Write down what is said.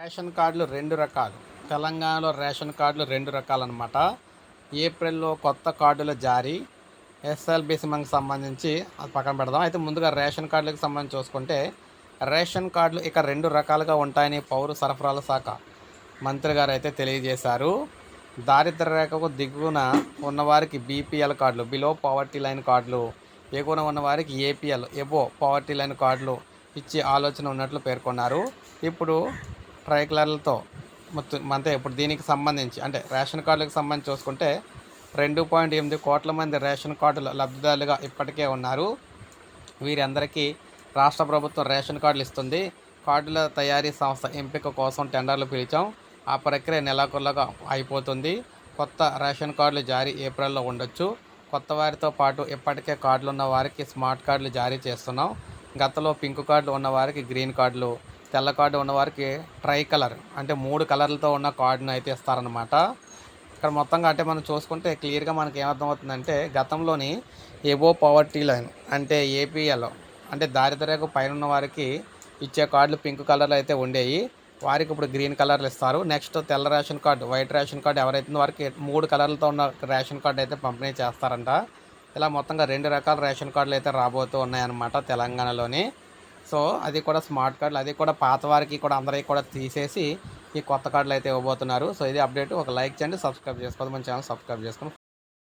Ration కార్డులు రెండు రకాలు. తెలంగాణలో రేషన్ కార్డులు రెండు రకాలు అనమాట ఏప్రిల్లో కొత్త కార్డుల జారీ. ఎస్ఎల్బిసి మనకు సంబంధించి అది పక్కన పెడదాం. అయితే ముందుగా రేషన్ కార్డులకు సంబంధించి చూసుకుంటే రేషన్ కార్డులు ఇక రెండు రకాలుగా ఉంటాయని పౌర సరఫరాల శాఖ మంత్రి గారు అయితే తెలియజేశారు. దారిద్ర రేఖకు దిగువన ఉన్నవారికి బీపీఎల్ కార్డులు బిలో పవర్టీ లైన్ కార్డులు ఎగువన ఉన్నవారికి ఏపీఎల్ ఎబో పవర్టీ లైన్ కార్డులు ఇచ్చే ఆలోచన ఉన్నట్లు పేర్కొన్నారు. ఇప్పుడు ట్రైక్లర్లతో మొత్తం అంతే ఇప్పుడు దీనికి సంబంధించి అంటే రేషన్ కార్డులకు సంబంధించి చూసుకుంటే రెండు పాయింట్ ఎనిమిది కోట్ల మంది రేషన్ కార్డుల లబ్ధిదారులుగా ఇప్పటికే ఉన్నారు. వీరందరికీ రాష్ట్ర ప్రభుత్వం రేషన్ కార్డులు ఇస్తుంది. కార్డుల తయారీ సంస్థ ఎంపిక కోసం టెండర్లు పిలిచాం. ఆ ప్రక్రియ నెలకొల్లగా అయిపోతుంది. కొత్త రేషన్ కార్డులు జారీ ఏప్రిల్లో ఉండొచ్చు. కొత్త వారితో పాటు ఇప్పటికే కార్డులు ఉన్న వారికి స్మార్ట్ కార్డులు జారీ చేస్తున్నాం. గతంలో పింక్ కార్డులు ఉన్న వారికి గ్రీన్ కార్డులు తెల్ల కార్డు ఉన్నవారికి ట్రై కలర్ అంటే మూడు కలర్లతో ఉన్న కార్డును అయితే ఇస్తారనమాట ఇక్కడ మొత్తంగా అంటే మనం చూసుకుంటే క్లియర్గా మనకి ఏమర్థమవుతుందంటే గతంలోని ఎబో పవర్టీ లైన్ అంటే ఏపీఎల్ అంటే దారిద్ర్యకు పైన ఉన్న వారికి ఇచ్చే కార్డులు పింక్ కలర్లో అయితే ఉండేవి వారికి ఇప్పుడు గ్రీన్ కలర్లు ఇస్తారు. నెక్స్ట్ తెల్ల ration card white ration card ఎవరైతే వారికి మూడు కలర్లతో ఉన్న రేషన్ కార్డు అయితే పంపిణీ చేస్తారంట. ఇలా మొత్తంగా రెండు రకాల రేషన్ కార్డులు అయితే రాబోతూ ఉన్నాయన్నమాట తెలంగాణలోని. సో అది కూడా స్మార్ట్ కార్డులు అది కూడా పాత వారికి కూడా అందరికీ కూడా తీసేసి ఈ కొత్త కార్డులు అయితే ఇవ్వబోతున్నారు. సో ఇది అప్డేట్. ఒక లైక్ చేయండి సబ్స్క్రైబ్ చేసుకోవద్దు మన ఛానల్ సబ్స్క్రైబ్ చేసుకోండి.